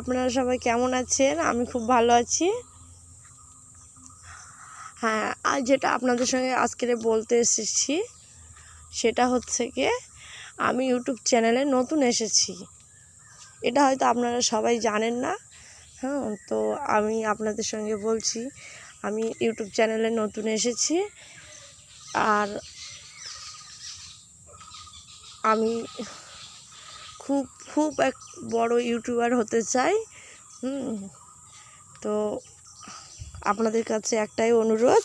আপনারা সবাই কেমন আছেন? আমি খুব ভালো আছি। হ্যাঁ আর যেটা আপনাদের সঙ্গে আজকে বলতে এসেছি, সেটা হচ্ছে কি, আমি ইউটিউব চ্যানেলে নতুন এসেছি। এটা হয়তো আপনারা সবাই জানেন না। হ্যাঁ তো আমি আপনাদের সঙ্গে বলছি, আমি ইউটিউব চ্যানেলে নতুন এসেছি। আর আমি খুব খুব এক বড় ইউটিউবার হতে চাই। তো আপনাদের কাছে একটাই অনুরোধ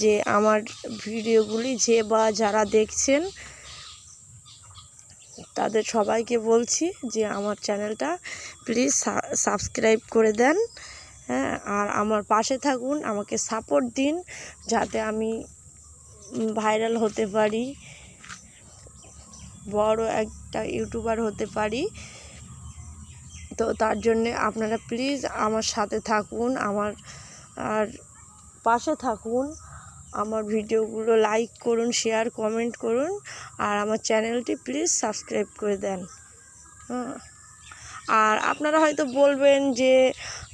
যে আমার ভিডিওগুলি যে বা যারা দেখছেন, তাদের সবাইকে বলছি যে আমার চ্যানেলটা প্লিজ সাবস্ক্রাইব করে দেন। হ্যাঁ আর আমার পাশে থাকুন, আমাকে সাপোর্ট দিন, যাতে আমি ভাইরাল হতে পারি। বড় একটা ইউটিউবার হতে পারি। তো তার জন্যে আপনারা প্লিজ আমার সাথে থাকুন, আমার আর পাশে থাকুন, আমার ভিডিওগুলো লাইক করুন শেয়ার কমেন্ট করুন, আর আমার চ্যানেলটি প্লিজ সাবস্ক্রাইব করে দেন। হ্যাঁ। আর আপনারা হয়তো বলবেন যে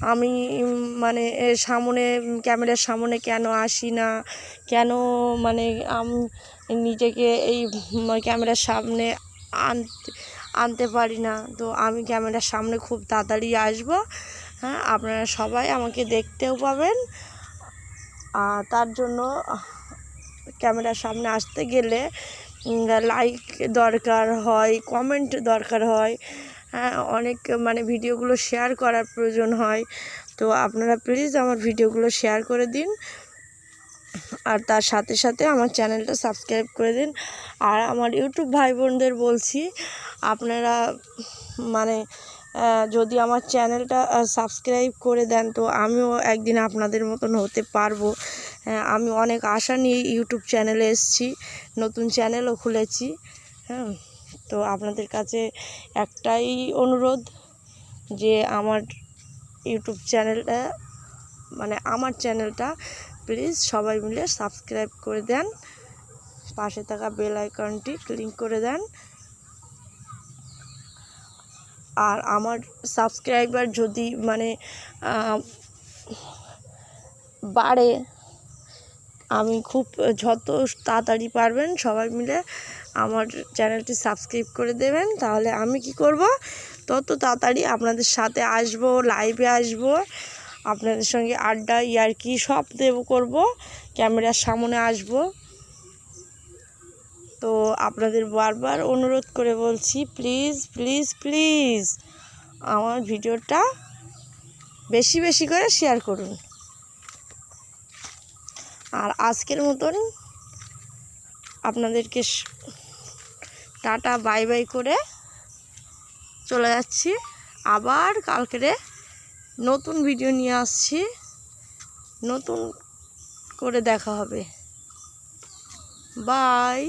আমি মানে সামনে ক্যামেরার সামনে কেন আসি না? কেন মানে আমি নিজেকে এই ক্যামেরার সামনে আনতে আনতে পারি না? তো আমি ক্যামেরার সামনে খুব তাড়াতাড়ি আসব। হ্যাঁ আপনারা সবাই আমাকে দেখতেও পাবেন। আর তার জন্য ক্যামেরার সামনে আসতে গেলে লাইক দরকার হয় কমেন্ট দরকার হয়। হ্যাঁ অনেক মানে ভিডিওগুলো শেয়ার করার প্রয়োজন হয়। তো আপনারা প্লিজ আমার ভিডিওগুলো শেয়ার করে দিন। আর তার সাথে সাথে আমার চ্যানেলটা সাবস্ক্রাইব করে দিন। আর আমার ইউটিউব ভাই বোনদের বলছি, আপনারা মানে যদি আমার চ্যানেলটা সাবস্ক্রাইব করে দেন, তো আমিও একদিন আপনাদের মতন হতে পারব। হ্যাঁ আমি অনেক আশা নিয়ে ইউটিউব চ্যানেলে এসেছি, নতুন চ্যানেলও খুলেছি। হ্যাঁ। তো আপনাদের কাছে একটাই অনুরোধ যে আমার ইউটিউব চ্যানেলটা মানে আমার চ্যানেলটা প্লিজ সবাই মিলে সাবস্ক্রাইব করে দেন। পাশে থাকা বেল আইকনটি ক্লিক করে দেন। আর আমার সাবস্ক্রাইবার যদি মানে বাড়ে, আমি খুব যত তাড়াতাড়ি পারবেন সবাই মিলে আমার চ্যানেলটি সাবস্ক্রাইব করে দেবেন, তাহলে আমি কি করব? তত তাড়াতাড়ি আপনাদের সাথে আসব লাইভে আসব, আপনাদের সঙ্গে আড্ডা, ইয়ার্কি সব দেব করব, ক্যামেরার সামনে আসব। তো আপনাদের বারবার অনুরোধ করে বলছি প্লিজ প্লিজ প্লিজ আমার ভিডিওটা বেশি বেশি করে শেয়ার করুন। আর আজকের মতন আপনাদেরকে টাটা, বাই বাই করে চলে যাচ্ছি। আবার কালকেরে নতুন ভিডিও নিয়ে আসছি। নতুন করে দেখা হবে। বাই।